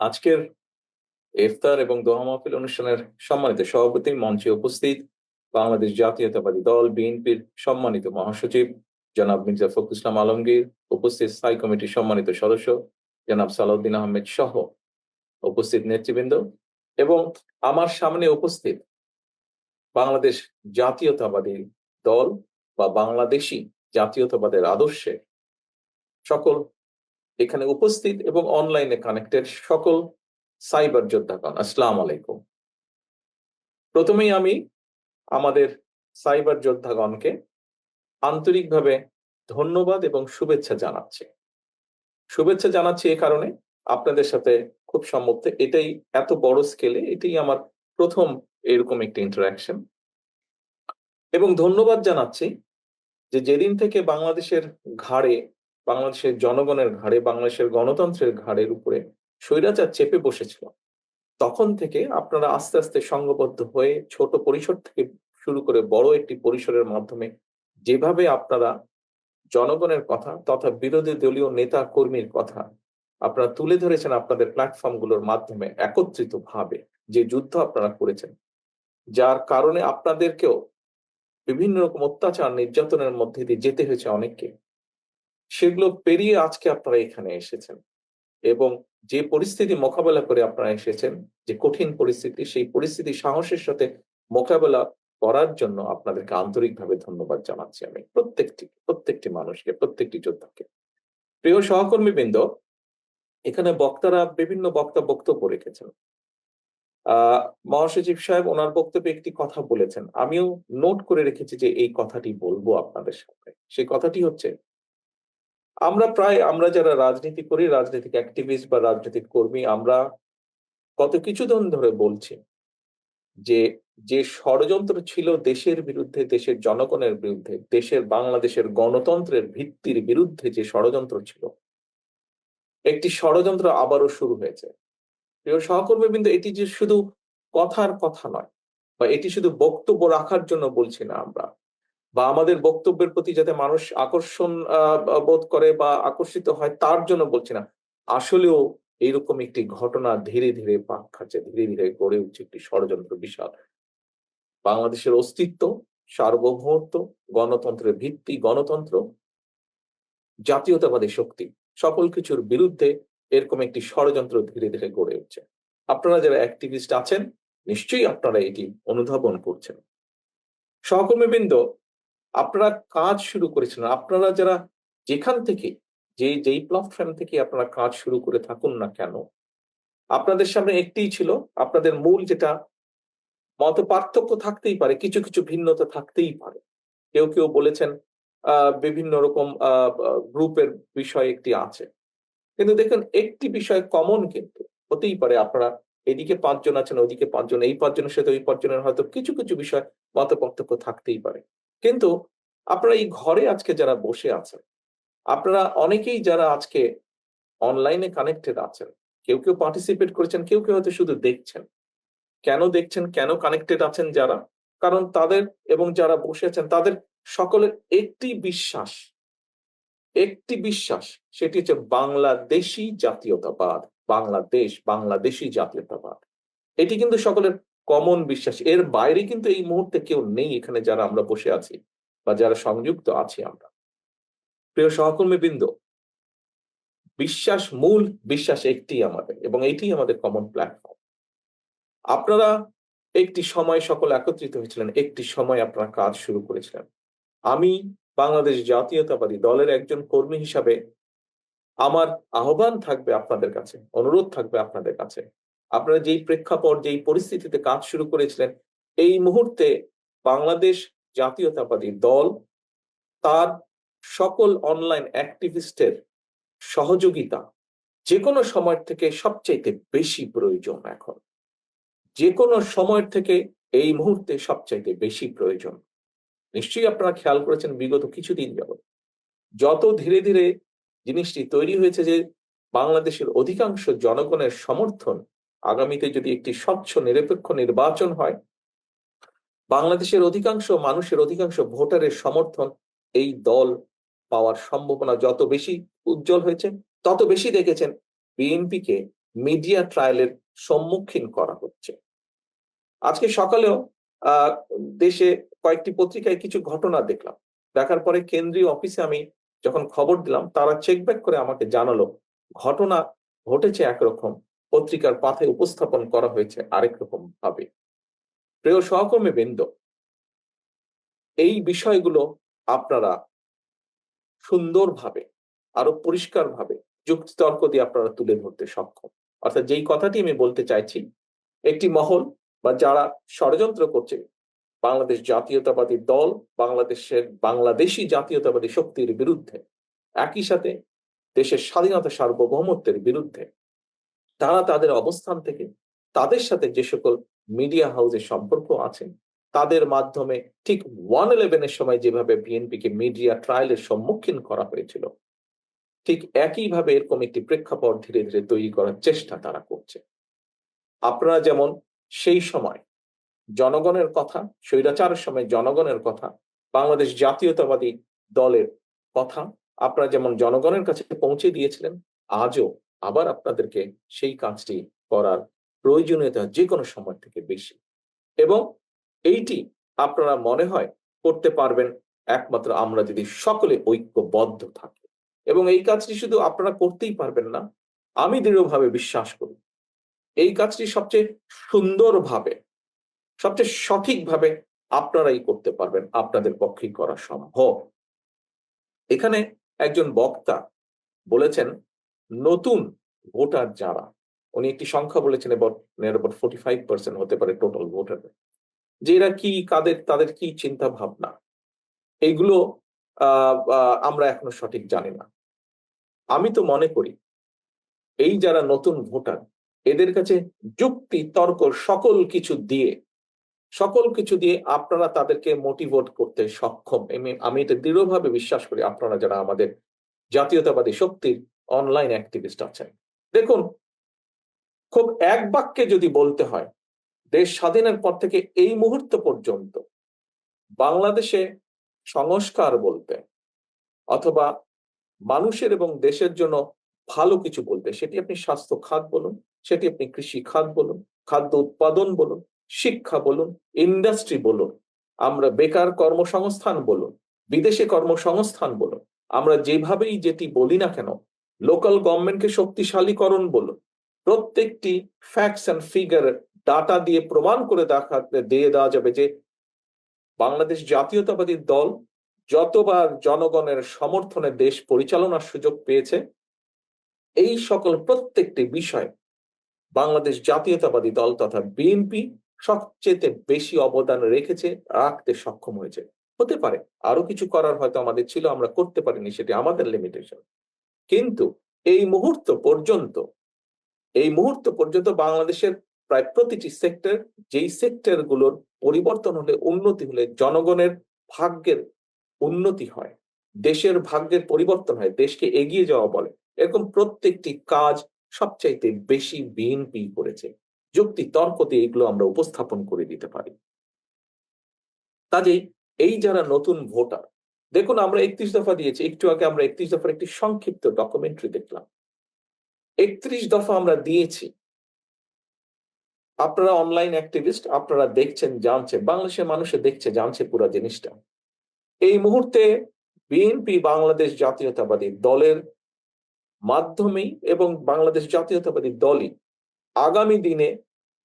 আজকের ইফতার এবং দোয়া মাহফিল অনুষ্ঠানের সম্মানিত সভাপতি মঞ্চে উপস্থিত বাংলাদেশ জাতীয়তাবাদী দল, বিএনপির সম্মানিত মহাসচিব জনাব মির্জা ফখরুল ইসলাম আলমগীর, উপস্থিত স্থায়ী কমিটির সম্মানিত সদস্য জনাব সালাউদ্দিন আহমেদ সহ উপস্থিত নেতৃবৃন্দ এবং আমার সামনে উপস্থিত বাংলাদেশ জাতীয়তাবাদী দল বা বাংলাদেশি জাতীয়তাবাদের আদর্শে সকল এখানে উপস্থিত এবং অনলাইনে কানেক্টেড সকল সাইবার যোদ্ধাগণ। আসসালাম আলাইকুম। প্রথমেই আমি আমাদের সাইবার যোদ্ধাগণকে আন্তরিকভাবে ধন্যবাদ এবং শুভেচ্ছা জানাচ্ছি। শুভেচ্ছা জানাচ্ছি এ কারণে আপনাদের সাথে খুব সম্মুখে। এটাই এত বড় স্কেলে এটাই আমার প্রথম এরকম একটি ইন্টারাকশন এবং ধন্যবাদ জানাচ্ছি যে যেদিন থেকে বাংলাদেশের ঘাড়ে বাংলাদেশের জনগণের ঘাড়ে, বাংলাদেশের গণতন্ত্রের ঘাড়ের উপরে স্বৈরাচার চেপে বসেছিল। তখন থেকে আপনারা আস্তে আস্তে সংঘবদ্ধ হয়ে ছোট পরিসর থেকে শুরু করে বড় একটি পরিসরের মাধ্যমে যেভাবে আপনারা জনগণের কথা তথা বিরোধী দলীয় নেতা কর্মীর কথা আপনারা তুলে ধরেছেন আপনাদের প্ল্যাটফর্মগুলোর মাধ্যমে একত্রিত ভাবে যে যুদ্ধ আপনারা করেছেন, যার কারণে আপনাদেরকেও বিভিন্ন রকম অত্যাচার, নির্যাতনের মধ্যে দিয়ে যেতে হয়েছে অনেককে। সেগুলো পেরিয়ে আজকে আপনারা এখানে এসেছেন। এবং যে পরিস্থিতি মোকাবেলা করে আপনারা এসেছেন, যে কঠিন পরিস্থিতি, সেই পরিস্থিতি সাহসের সাথে মোকাবেলা করার জন্য আপনাদেরকে আন্তরিকভাবে ধন্যবাদ জানাচ্ছি আমি প্রত্যেকটি প্রত্যেকটি মানুষকে, প্রত্যেকটি যোদ্ধাকে। প্রিয় সহকর্মী বৃন্দ এখানে বক্তারা বিভিন্ন বক্তা বক্তব্য রেখেছেন। মহাসচিব সাহেব ওনার বক্তব্যে একটি কথা বলেছেন। আমিও নোট করে রেখেছি যে এই কথাটি বলব আপনাদের সামনে। সেই কথাটি হচ্ছে আমরা প্রায়, আমরা যারা রাজনীতি করি, রাজনৈতিক অ্যাক্টিভিস্ট বা রাজনৈতিক কর্মী, আমরা কত কিছুদিন ধরে বলছি যে যে ষড়যন্ত্র ছিল দেশের বিরুদ্ধে, দেশের জনগণের বিরুদ্ধে, দেশের, বাংলাদেশের গণতন্ত্রের ভিত্তির বিরুদ্ধে যে ষড়যন্ত্র ছিল, একটি ষড়যন্ত্র আবারও শুরু হয়েছে। প্রিয় সহকর্মী কিন্তু এটি যে শুধু কথার কথা নয়, বা এটি শুধু বক্তব্য রাখার জন্য বলছি না আমরা। বা আমাদের বক্তব্যের প্রতি যাতে মানুষ আকর্ষণ বোধ করে বা আকর্ষিত হয়, তার জন্য বলছি না। আসলেও এইরকম একটি ঘটনা ধীরে ধীরে পাক খাচ্ছে, ধীরে ধীরে গড়ে উঠছে একটি ষড়যন্ত্র বিশাল। বাংলাদেশের অস্তিত্ব, সার্বভৌমত্ব, গণতন্ত্রের ভিত্তি, গণতন্ত্র, জাতীয়তাবাদী শক্তি, সকল কিছুর বিরুদ্ধে এরকম একটি ষড়যন্ত্র ধীরে ধীরে গড়ে উঠছে। আপনারা যারা অ্যাক্টিভিস্ট আছেন, নিশ্চয়ই আপনারা এটি অনুধাবন করছেন। সহকর্মীবৃন্দ আপনারা কাজ শুরু করেছেন, আপনারা যারা যেখান থেকে, যে, যেই প্ল্যাটফর্ম থেকে আপনারা কাজ শুরু করে থাকুন না কেন, আপনাদের সামনে একটিই ছিল, আপনাদের মূল যেটা মত পার্থক্য থাকতেই পারে, কিছু কিছু ভিন্নতা থাকতেই পারে। কেউ কেউ বলেছেন বিভিন্ন রকম গ্রুপের বিষয় একটি আছে। কিন্তু দেখুন, একটি বিষয় কমন কিন্তু, হতেই পারে আপনারা এদিকে পাঁচজন আছেন, ওদিকে পাঁচজন, এই পাঁচজনের সাথে ওই পাঁচজনের হয়তো কিছু কিছু বিষয় মত পার্থক্য থাকতেই পারে। কিন্তু আপনারা এই ঘরে আজকে যারা বসে আছেন, আপনারা অনেকেই যারা আজকে অনলাইনে কানেক্টেড আছেন, কেউ কেউ পার্টিসিপেট করেছেন, কেউ কেউ হয়তো শুধু দেখছেন। কেন দেখছেন, কেন কানেক্টেড আছেন যারা? কারণ তাদের এবং যারা বসে আছেন, তাদের সকলের একটি বিশ্বাস একটি বিশ্বাস, সেটি হচ্ছে বাংলাদেশি জাতীয়তাবাদ, বাংলাদেশ, বাংলাদেশি জাতীয়তাবাদ। এটি কিন্তু সকলের কমন বিশ্বাস। এর বাইরে কিন্তু এই মুহূর্তে কেউ নেই এখানে যারা আমরা বসে আছি বা যারা সংযুক্ত আছি আমরা। প্রিয় সহকর্মী বৃন্দ বিশ্বাস মূল বিশ্বাস একটি আমাদের এবং এটি আমাদের কমন প্ল্যাটফর্ম আপনারা একটি সময় সকল একত্রিত হয়েছিলেন, একটি সময় আপনারা কাজ শুরু করেছিলেন। আমি বাংলাদেশ জাতীয়তাবাদী দলের একজন কর্মী হিসাবে আমার আহ্বান থাকবে আপনাদের কাছে, অনুরোধ থাকবে আপনাদের কাছে। আপনারা যেই প্রেক্ষাপট, যেই পরিস্থিতিতে কাজ শুরু করেছিলেন, এই মুহূর্তে বাংলাদেশ জাতীয়তাবাদী দল তার সকল অনলাইন অ্যাক্টিভিস্টের সহযোগিতা যে কোনো সময় থেকে সবচাইতে বেশি প্রয়োজন এখন। যে কোনো সময় থেকে এই মুহূর্তে সবচাইতে বেশি প্রয়োজন। নিশ্চয়ই আপনারা খেয়াল করেছেন বিগত কিছুদিন যাবৎ। যত ধীরে ধীরে জিনিসটি তৈরি হয়েছে যে, বাংলাদেশের অধিকাংশ জনগণের সমর্থন আগামীতে যদি একটি স্বচ্ছ, নিরপেক্ষ নির্বাচন হয়, বাংলাদেশের অধিকাংশ মানুষের অধিকাংশ ভোটারের সমর্থন এই দল পাওয়ার সম্ভাবনা যত বেশি উজ্জ্বল হয়েছে, তত বেশি দেখেছেন বিএনপিকে মিডিয়া ট্রায়ালের সম্মুখীন করা হচ্ছে। আজকে সকালেও দেশে কয়েকটি পত্রিকায় কিছু ঘটনা দেখলাম। দেখার পরে কেন্দ্রীয় অফিসে আমি যখন খবর দিলাম, তারা চেক ব্যাক করে আমাকে জানালো, ঘটনা ঘটেছে একরকম। পত্রিকার পাথে উপস্থাপন করা হয়েছে আরেক রকম ভাবে। প্রিয় সহকর্মী বৃন্দ, এই বিষয়গুলো আপনারা সুন্দরভাবে, আরও পরিষ্কারভাবে যুক্তিতর্ক দিয়ে আপনারা তুলে ধরতে সক্ষম। অর্থাৎ যেই কথাটি আমি বলতে চাইছি, একটি মহল বা যারা ষড়যন্ত্র করছে, বাংলাদেশ জাতীয়তাবাদী দল, বাংলাদেশের বাংলাদেশি জাতীয়তাবাদী শক্তির বিরুদ্ধে, একই সাথে দেশের স্বাধীনতা সার্বভৌমত্বের বিরুদ্ধে তারা তাদের অবস্থান থেকে তাদের সাথে যে সকল মিডিয়া হাউসের সম্পর্ক আছে, তাদের মাধ্যমে ঠিক ওয়ান ইলেভেনের সময় যেভাবে বিএনপিকে মিডিয়া ট্রায়ালের সম্মুখীন করা হয়েছিল, ঠিক একইভাবে এরকম একটি প্রেক্ষাপট ধীরে ধীরে তৈরি করার চেষ্টা তারা করছে। আপনারা যেমন সেই সময় জনগণের কথা, স্বৈরাচারের সময় জনগণের কথা, বাংলাদেশ জাতীয়তাবাদী দলের কথা, আপনারা যেমন জনগণের কাছে পৌঁছে দিয়েছিলেন, আজও আবার আপনাদেরকে সেই কাজটি করার প্রয়োজনীয়তা যে কোনো সময় থেকে বেশি। এবং এইটি আপনারা মনে হয় করতে পারবেন, একমাত্র আমরা যদি সকলে ঐক্যবদ্ধ থাকি। এবং এই কাজটি শুধু আপনারা করতেই পারবেন না, আমি দৃঢ়ভাবে বিশ্বাস করি, এই কাজটি সবচেয়ে সুন্দরভাবে, সবচেয়ে সঠিকভাবে আপনারাই করতে পারবেন, আপনাদের পক্ষেই করা সম্ভব। এখানে একজন বক্তা বলেছেন নতুন ভোটার যারা, উনি একটি সংখ্যা বলেছেন এবার ফোর্টি ফাইভ পার্সেন্ট হতে পারে টোটাল ভোটার যে এরা কি, কাদের, তাদের কি চিন্তা ভাবনা এইগুলো আমরা এখনও সঠিক জানি না। আমি তো মনে করি, এই যারা নতুন ভোটার, এদের কাছে যুক্তি, তর্ক সকল কিছু দিয়ে, সকল কিছু দিয়ে আপনারা তাদেরকে মোটিভেট করতে সক্ষম। আমি এটা দৃঢ়ভাবে বিশ্বাস করি, আপনারা যারা আমাদের জাতীয়তাবাদী শক্তির অনলাইন অ্যাক্টিভিস্ট আছেন। দেখুন, খুব এক বাক্যে যদি বলতে হয়, দেশ স্বাধীনের পর থেকে এই মুহূর্ত পর্যন্ত বাংলাদেশে সংস্কার বলতে অথবা মানুষের এবং দেশের জন্য ভালো কিছু বলতে, সেটি আপনি স্বাস্থ্য খাত বলুন, সেটি আপনি কৃষি খাত বলুন, খাদ্য উৎপাদন বলুন, শিক্ষা বলুন ইন্ডাস্ট্রি বলুন, আমরা বেকার কর্মসংস্থান বলুন, বিদেশে কর্মসংস্থান বলুন, আমরা যেভাবেই যেটি বলি না কেন লোকাল গভর্নমেন্টকে শক্তিশালীকরণ বলুন প্রত্যেকটি ফ্যাক্টস অ্যান্ড ফিগার ডাটা দিয়ে প্রমাণ করে দেখা দিয়ে দেওয়া যাবে যে বাংলাদেশ জাতীয়তাবাদী দল যতবার জনগণের সমর্থনে দেশ পরিচালনার সুযোগ পেয়েছে এই সকল প্রত্যেকটি বিষয় বাংলাদেশ জাতীয়তাবাদী দল তথা বিএনপি সবচেয়ে বেশি অবদান রেখেছে রাখতে সক্ষম হয়েছে হতে পারে, আরও কিছু করার হয়তো আমাদের ছিল, আমরা করতে পারিনি, সেটি আমাদের লিমিটেশন কিন্তু এই মুহূর্ত পর্যন্ত, এই মুহূর্ত পর্যন্ত বাংলাদেশের প্রায় প্রতিটি সেক্টর যেই সেক্টরগুলোর পরিবর্তন হলে উন্নতি হলে জনগণের ভাগ্যের উন্নতি হয়, দেশের ভাগ্যের পরিবর্তন হয়, দেশকে এগিয়ে যাওয়া বলে। এরকম প্রত্যেকটি কাজ সবচাইতে বেশি বিএনপি করেছে। যুক্তি, তর্ক দিয়ে এগুলো আমরা উপস্থাপন করে দিতে পারি। কাজেই এই যারা নতুন ভোটার দেখুন, আমরা একত্রিশ দফা দিয়েছি। একটু আগে আমরা একত্রিশ দফার একটি সংক্ষিপ্ত ডকুমেন্টারি দেখলাম। একত্রিশ দফা আমরা দিয়েছি। আপনারা অনলাইন অ্যাক্টিভিস্ট আপনারা দেখছেন, জানছেন, বাংলাদেশের মানুষে দেখছে, জানছে পুরো জিনিসটা। এই মুহূর্তে বিএনপি বাংলাদেশ জাতীয়তাবাদী দলের মাধ্যমেই এবং বাংলাদেশ জাতীয়তাবাদী দলই আগামী দিনে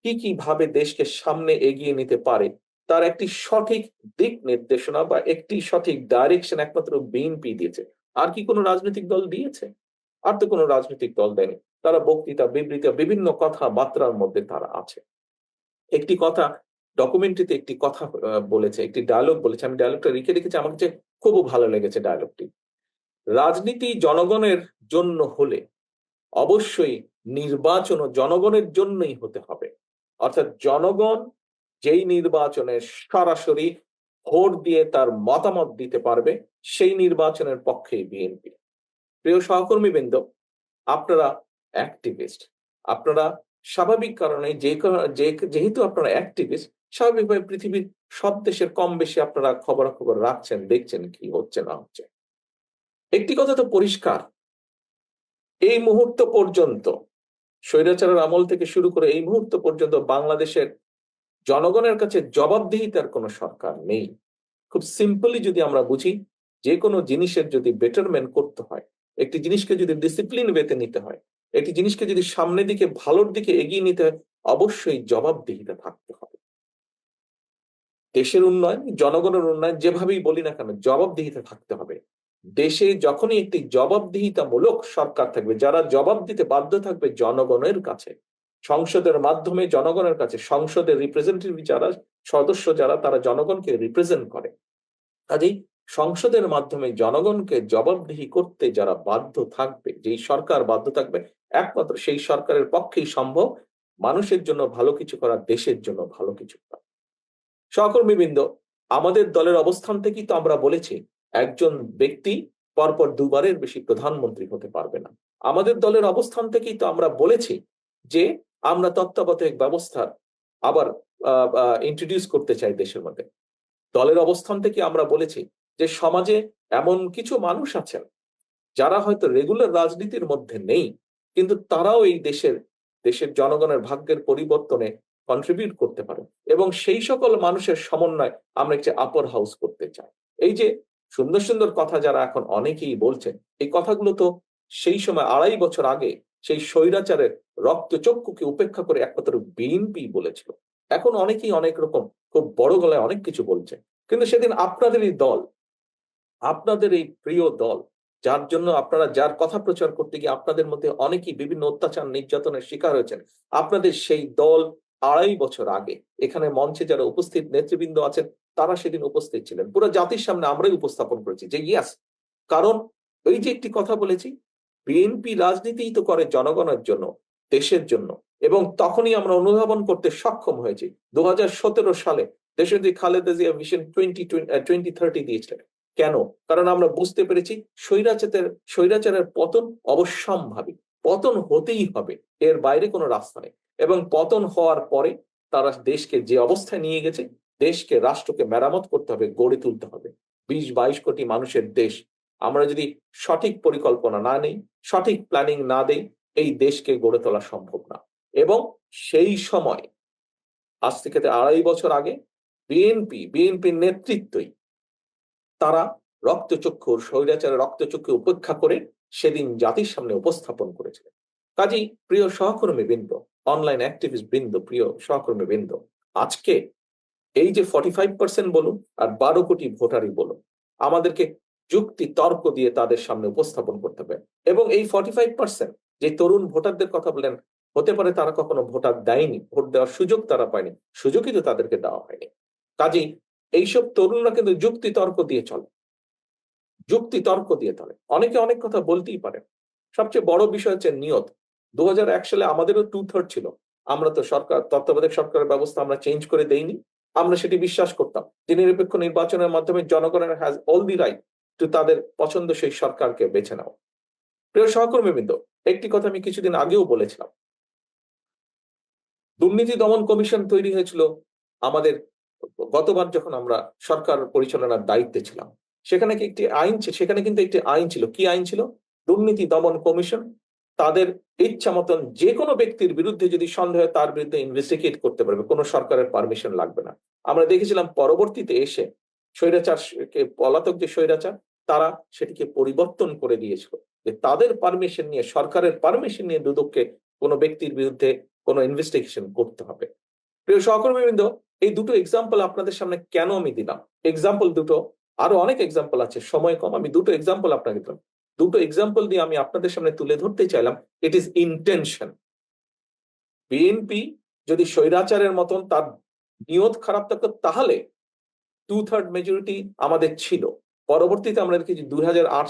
কি কি ভাবে দেশকে সামনে এগিয়ে নিতে পারে তার একটি সঠিক দিক নির্দেশনা বা একটি সঠিক ডাইরেকশন একমাত্র বিএনপি দিয়েছে। আর কি কোনো রাজনৈতিক দল দিয়েছে? আর তো কোনো রাজনৈতিক দল দেয়নি। তারা বক্তৃতা, বিবৃতি, বিভিন্ন কথা মাত্রার মধ্যে তারা আছে। একটি কথা ডকুমেন্টারিতে একটি কথা বলেছে, একটি ডায়লগ বলেছে। আমি ডায়লগটা লিখে রেখেছি, আমার কাছে খুব ভালো লেগেছে ডায়লগটি রাজনীতি জনগণের জন্য হলে অবশ্যই নির্বাচন জনগণের জন্যই হতে হবে। অর্থাৎ জনগণ যেই নির্বাচনে সরাসরি ভোট দিয়ে তার মতামত দিতে পারবে, সেই নির্বাচনের পক্ষেই বিএনপি প্রিয় সহকর্মীবৃন্দ, আপনারা অ্যাক্টিভিস্ট আপনারা স্বাভাবিক কারণে যে যেহেতু আপনারা অ্যাক্টিভিস্ট স্বাভাবিকভাবে পৃথিবীর সব দেশের কম বেশি আপনারা খবরাখবর রাখছেন, দেখছেন কি হচ্ছে না হচ্ছে। একটি কথা তো পরিষ্কার, এই মুহূর্ত পর্যন্ত, স্বৈরাচারের আমল থেকে শুরু করে এই মুহূর্ত পর্যন্ত বাংলাদেশের জনগণের কাছে জবাবদিহিতার কোনো সরকার নেই। খুব সিম্পলি যদি আমরা বুঝি, যে কোনো জিনিসের যদি বেটারমেন্ট করতে হয়, একটি জিনিসকে যদি ডিসিপ্লিন ওয়েতে নিতে হয়, একটি জিনিসকে যদি সামনের দিকে, ভালোর দিকে এগিয়ে নিতে হয়, অবশ্যই জবাবদিহিতা থাকতে হবে। দেশের উন্নয়ন, জনগণের উন্নয়ন যেভাবেই বলি না কেন, জবাবদিহিতা থাকতে হবে। দেশে যখনই একটি জবাবদিহিতামূলক সরকার থাকবে, যারা জবাব দিতে বাধ্য থাকবে জনগণের কাছে সংসদের মাধ্যমে জনগণের কাছে, সংসদের রিপ্রেজেন্টেটিভ যারা, সদস্য যারা, তারা জনগণকে রিপ্রেজেন্ট করে। কাজেই সংসদের মাধ্যমে জনগণকে জবাবদিহি করতে যারা বাধ্য থাকবে, যেই সরকার বাধ্য থাকবে, একমাত্র সেই সরকারের পক্ষেই সম্ভব। মানুষের জন্য ভালো কিছু করা, দেশের জন্য ভালো কিছু করা। সহকর্মীবৃন্দ, আমাদের দলের অবস্থান থেকেই তো আমরা বলেছি, একজন ব্যক্তি পরপর দুবারের বেশি প্রধানমন্ত্রী হতে পারবে না। আমাদের দলের অবস্থান থেকেই তো আমরা বলেছি যে আমরা তত্ত্বাবধায়ক ব্যবস্থা আবার ইন্ট্রোডিউস করতে চাই দেশের মধ্যে। দলের অবস্থান থেকে আমরা বলেছি যে সমাজে এমন কিছু মানুষ আছেন, যারা হয়তো রেগুলার রাজনীতির মধ্যে নেই, কিন্তু তারাও এই দেশের দেশের জনগণের ভাগ্যের পরিবর্তনে কন্ট্রিবিউট করতে পারে এবং সেই সকল মানুষের সমন্বয় আমরা একটি আপার হাউস করতে চাই। এই যে সুন্দর সুন্দর কথা যারা এখন অনেকেই বলছেন, এই কথাগুলো তো সেই সময় আড়াই বছর আগে সেই স্বৈরাচারের রক্তচক্ষুকে উপেক্ষা করে একমাত্র বিএনপি বলেছিল। এখন অনেকেই অনেক রকম, খুব বড় গলায় অনেক কিছু বলছে। কিন্তু সেদিন আপনাদেরই দল, আপনাদের এই প্রিয় দল, যার জন্য আপনারা যার কথা প্রচার করতে গিয়ে আপনাদের মধ্যে অনেকেই বিভিন্ন অত্যাচার, নির্যাতনের শিকার হয়েছেন, আপনাদের সেই দল আড়াই বছর আগে, এখানে মঞ্চে যারা উপস্থিত নেতৃবৃন্দ আছেন, তারা সেদিন উপস্থিত ছিলেন। পুরো জাতির সামনে আমরাই উপস্থাপন করেছি যে, ইয়াস! কারণ, ওই যে একটি কথা বলেছি, বিএনপি রাজনীতিই তো করে জনগণের জন্য দেশের জন্য। এবং তখনই আমরা অনুধাবন করতে সক্ষম হয়েছি। দু সালে দেশের যে Khaleda Zia vision twenty twenty thirty দিয়েছিলেন। কেন? কারণ আমরা বুঝতে পেরেছি স্বৈরাচারের স্বৈরাচারের পতন অবশ্যম্ভাবী। পতন হতেই হবে। এর বাইরে কোনো রাস্তা নেই। এবং পতন হওয়ার পরে তারা দেশকে যে অবস্থায় নিয়ে গেছে, দেশকে, রাষ্ট্রকে মেরামত করতে হবে, গড়ে তুলতে হবে। বিশ বাইশ কোটি মানুষের দেশ। আমরা যদি সঠিক পরিকল্পনা না নেই, সঠিক প্ল্যানিং না দেই এই দেশকে গড়ে তোলা সম্ভব না। এবং সেই সময়, আজ থেকে আড়াই বছর আগে, বিএনপি, বিএনপির নেতৃত্বই তারা রক্তচক্ষুর, স্বৈরাচারের রক্তচক্ষু উপেক্ষা করে সেদিন জাতির সামনে উপস্থাপন করেছিলেন। কাজেই প্রিয় সহকর্মী বৃন্দ অনলাইন অ্যাক্টিভিস্ট বৃন্দ, প্রিয় সহকর্মী বৃন্দ, আজকে এই যে ফর্টি ফাইভ পার্সেন্ট বলুন আর বারো কোটি ভোটারই বলুন, আমাদেরকে যুক্তি তর্ক দিয়ে তাদের সামনে উপস্থাপন করতে হবে। এবং এই ফর্টি ফাইভ পার্সেন্ট যে তরুণ ভোটারদের কথা বলেন, হতে পারে তারা কখনো ভোটার দেয়নি, ভোট দেওয়ার সুযোগ তারা পায়নি, সুযোগই তো তাদেরকে দেওয়া হয়নি। কাজেই এইসব তরুণরা কিন্তু যুক্তি তর্ক দিয়ে চলে। যুক্তি তর্ক দিয়ে চলে। অনেকে অনেক কথা বলতেই পারে। সবচেয়ে বড় বিষয় হচ্ছে নিয়ত। দু সালে আমাদেরও টু থার্ড ছিল। আমরা তো সরকার, তত্ত্বাবধায়ক সরকারের ব্যবস্থা আমরা চেঞ্জ করে দেইনি। আমরা সেটি বিশ্বাস করতাম। যে নিরপেক্ষ নির্বাচনের মাধ্যমে জনগণের has all the right to তাদের পছন্দ সেই সরকারকে বেছে নাও প্রিয় সহকর্মীবৃন্দ একটি কথা আমি কিছুদিন আগেও বলেছিলাম। দুর্নীতি দমন কমিশন তৈরি হয়েছিল। আমাদের গতবার যখন আমরা সরকার পরিচালনার দায়িত্বে ছিলাম, সেখানে কি একটি আইন সেখানে কিন্তু একটি আইন ছিল। কি আইন ছিল? দুর্নীতি দমন কমিশন তাদের ইচ্ছা মতন যে কোনো ব্যক্তির বিরুদ্ধে যদি সন্দেহ হয় তার বিরুদ্ধে ইনভেস্টিগেট করতে পারবে। কোনো সরকারের পারমিশন লাগবে না। আমরা দেখেছিলাম পরবর্তীতে এসে স্বৈরাচার পলাতক যে স্বৈরাচার, তারা সেটিকে পরিবর্তন করে দিয়েছিল। যে তাদের পারমিশন নিয়ে, সরকারের পারমিশন নিয়ে দুদককে কোনো ব্যক্তির বিরুদ্ধে কোনো ইনভেস্টিগেশন করতে হবে। প্রিয় সহকর্মীবৃন্দ, এই দুটো এক্সাম্পল আপনাদের সামনে কেন আমি দিলাম? এক্সাম্পল দুটো, আরও অনেক এক্সাম্পল আছে, সময় কম, আমি দুটো এক্সাম্পল আপনাকে দিলাম। দুটো এক্সাম্পল দিয়ে আমি আপনাদের সামনে তুলে ধরতে চাইলাম ইট ইজ ইন্টেনশন বিএনপি যদি স্বৈরাচারের মতন তার নিয়ত খারাপ থাকতো তাহলে টু থার্ড মেজরিটি আমাদের ছিল। পরবর্তীতে আমরা দেখেছি দুই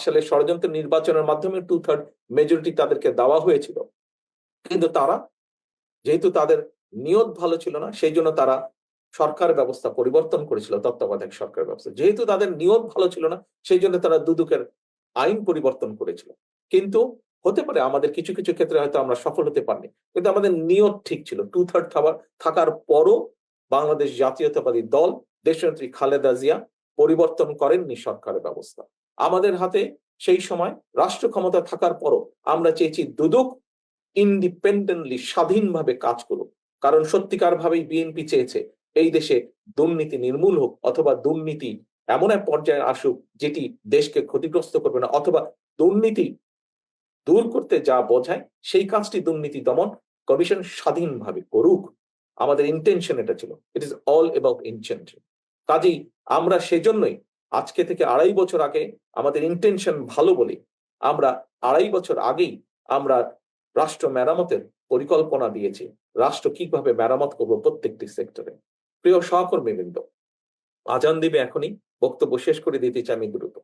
সালে ষড়যন্ত্র নির্বাচনের মাধ্যমে টু থার্ড মেজরিটি তাদেরকে দেওয়া হয়েছিল। কিন্তু তারা, যেহেতু তাদের নিয়ত ভালো ছিল না, সেই জন্য তারা সরকার ব্যবস্থা পরিবর্তন করেছিল, তত্ত্বাবধায়ক সরকার ব্যবস্থা। যেহেতু তাদের নিয়ত ভালো ছিল না, সেই জন্য তারা দুদুকের আইন পরিবর্তন করেছিল। কিন্তু হতে পারে আমাদের কিছু কিছু ক্ষেত্রে হয়তো আমরা সফল হতে পারিনি, কিন্তু আমাদের নিয়ত ঠিক ছিল। টু থার্ড থাকার পরও বাংলাদেশ জাতীয়তাবাদী দল, দেশনেত্রী খালেদা জিয়া পরিবর্তন করেননি সরকারের ব্যবস্থা। আমাদের হাতে সেই সময় রাষ্ট্র ক্ষমতা থাকার পরও আমরা চেয়েছি দুদক ইন্ডিপেন্ডেন্টলি স্বাধীনভাবে কাজ করুক। কারণ সত্যিকার ভাবেই বিএনপি চেয়েছে এই দেশে দুর্নীতি নির্মূল হোক অথবা দুর্নীতি এমন এক পর্যায়ে আসুক যেটি দেশকে ক্ষতিগ্রস্ত করবে না অথবা দুর্নীতি দূর করতে যা বোঝায় সেই কাজটি দুর্নীতি দমন কমিশন স্বাধীনভাবে করুক। আমাদের ইন্টেনশন এটা ছিল। It is all about intention কাজেই আমরা সেজন্যই আজকে থেকে আড়াই বছর আগে আমাদের ইন্টেনশন ভালো বলি আমরা আড়াই বছর আগেই আমরা রাষ্ট্র মেরামতের পরিকল্পনা দিয়েছি। রাষ্ট্র কীভাবে মেরামত করব প্রত্যেকটি সেক্টরে প্রিয় সহকর্মীবৃন্দ, আজান দিবে এখনই, বক্তব্য শেষ করে দিতে চাই আমি দ্রুত।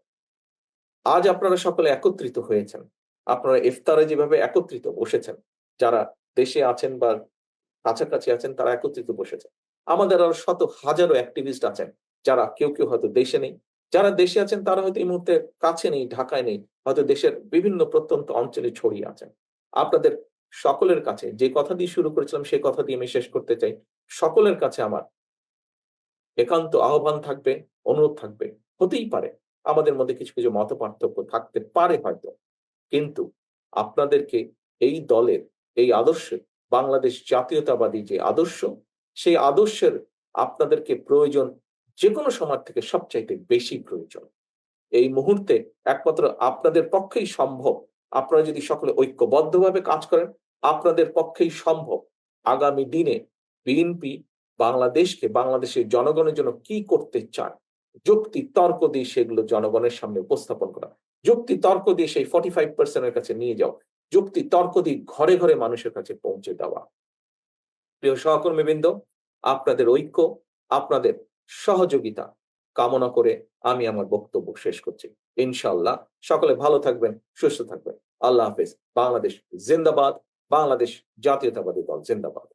আজ আপনারা সকলে একত্রিত হয়েছেন। আপনারা ইফতারে যেভাবে একত্রিত বসেছেন, যারা দেশে আছেন বা কাছাকাছি আছেন তারা একত্রিত বসেছেন। আমাদের আরও শত হাজারো অ্যাক্টিভিস্ট আছেন, যারা কেউ কেউ হয়তো দেশে নেই। যারা দেশে আছেন, তারা হয়তো এই মুহূর্তে কাছে নেই, ঢাকায় নেই। হয়তো দেশের বিভিন্ন প্রত্যন্ত অঞ্চলে ছড়িয়ে আছেন। আপনাদের সকলের কাছে, যে কথা দিয়ে শুরু করেছিলাম সেই কথা দিয়ে আমি শেষ করতে চাই। সকলের কাছে আমার একান্ত আহ্বান থাকবে, অনুরোধ থাকবে। হতেই পারে, আমাদের মধ্যে কিছু কিছু মত পার্থক্য থাকতে পারে হয়তো। কিন্তু আপনাদেরকে এই দলের, এই আদর্শের বাংলাদেশ জাতীয়তাবাদী যে আদর্শ সেই আদর্শের আপনাদেরকে প্রয়োজন যে কোনো সময় থেকে সবচাইতে বেশি প্রয়োজন। এই মুহূর্তে একমাত্র আপনাদের পক্ষেই সম্ভব আপনারা যদি সকলে ঐক্যবদ্ধভাবে কাজ করেন, আপনাদের পক্ষেই সম্ভব আগামী দিনে বিএনপি বাংলাদেশকে, বাংলাদেশের জনগণের জন্য কি করতে চায়, যুক্তি তর্ক দিয়ে সেগুলো জনগণের সামনে উপস্থাপন করা, যুক্তি তর্ক দিয়ে সেই ফর্টি ফাইভ পার্সেন্টের কাছে নিয়ে যাও, যুক্তি তর্ক দিয়ে ঘরে ঘরে মানুষের কাছে পৌঁছে দেওয়া। প্রিয় সহকর্মীবৃন্দ, আপনাদের ঐক্য, আপনাদের সহযোগিতা কামনা করে আমি আমার বক্তব্য শেষ করছি। ইনশাল্লাহ সকলে ভালো থাকবেন, সুস্থ থাকবেন। আল্লাহ হাফেজ। বাংলাদেশ জিন্দাবাদ, বাংলাদেশ জাতীয়তাবাদী দল জিন্দাবাদ।